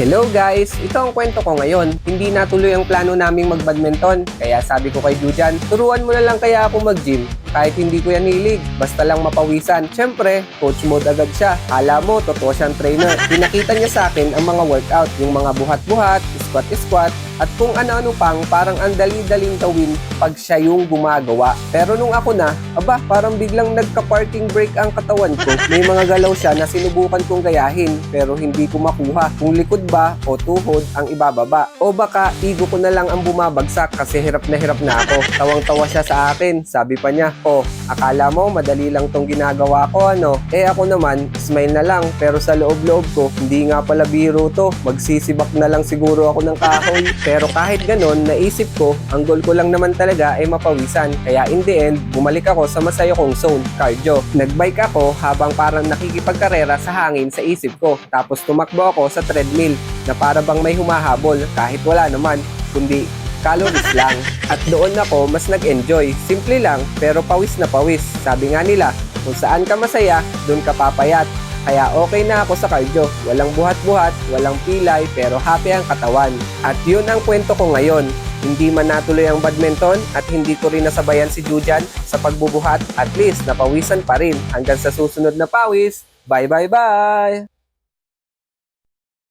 Hello guys! Ito ang kwento ko ngayon. Hindi natuloy ang plano naming mag-badminton. Kaya sabi ko kay Jujan, turuan mo na lang kaya ako mag-gym. Kahit hindi ko yan hilig, basta lang mapawisan. Siyempre, coach mode agad siya. Hala mo, totoo siyang trainer. Pinakita niya sa akin ang mga workout, yung mga buhat-buhat, squat-squat, at kung ano-ano pang parang ang dali-daling gawin pag siya yung gumagawa. Pero nung ako na, aba, parang biglang nagka-parking brake ang katawan ko. May mga galaw siya na sinubukan kong gayahin pero hindi ko makuha kung likod ba o tuhod ang ibababa. O baka ego ko na lang ang bumabagsak kasi hirap na hirap na ako. Tawang-tawa siya sa akin. Sabi pa niya, oh, akala mo madali lang tong ginagawa ko ano? Eh ako naman, smile na lang pero sa loob-loob ko, hindi nga pala biro to. Magsisibak na lang siguro ako ng kahoy. Pero kahit ganon, naisip ko, ang goal ko lang naman talaga ay mapawisan. Kaya in the end, bumalik ako sa masaya kong zone, cardio. Nagbike ako habang parang nakikipagkarera sa hangin sa isip ko. Tapos tumakbo ako sa treadmill na para bang may humahabol kahit wala naman, kundi calories lang. At doon ako mas nag-enjoy. Simple lang, pero pawis na pawis. Sabi nga nila, kung saan ka masaya, doon ka papayat. Kaya okay na ako sa cardio. Walang buhat-buhat, walang pilay, pero happy ang katawan. At yun ang kwento ko ngayon. Hindi man natuloy ang badminton at hindi ko rin nasabayan si Jujan sa pagbubuhat, at least napawisan pa rin. Hanggang sa susunod na pawis. Bye bye bye!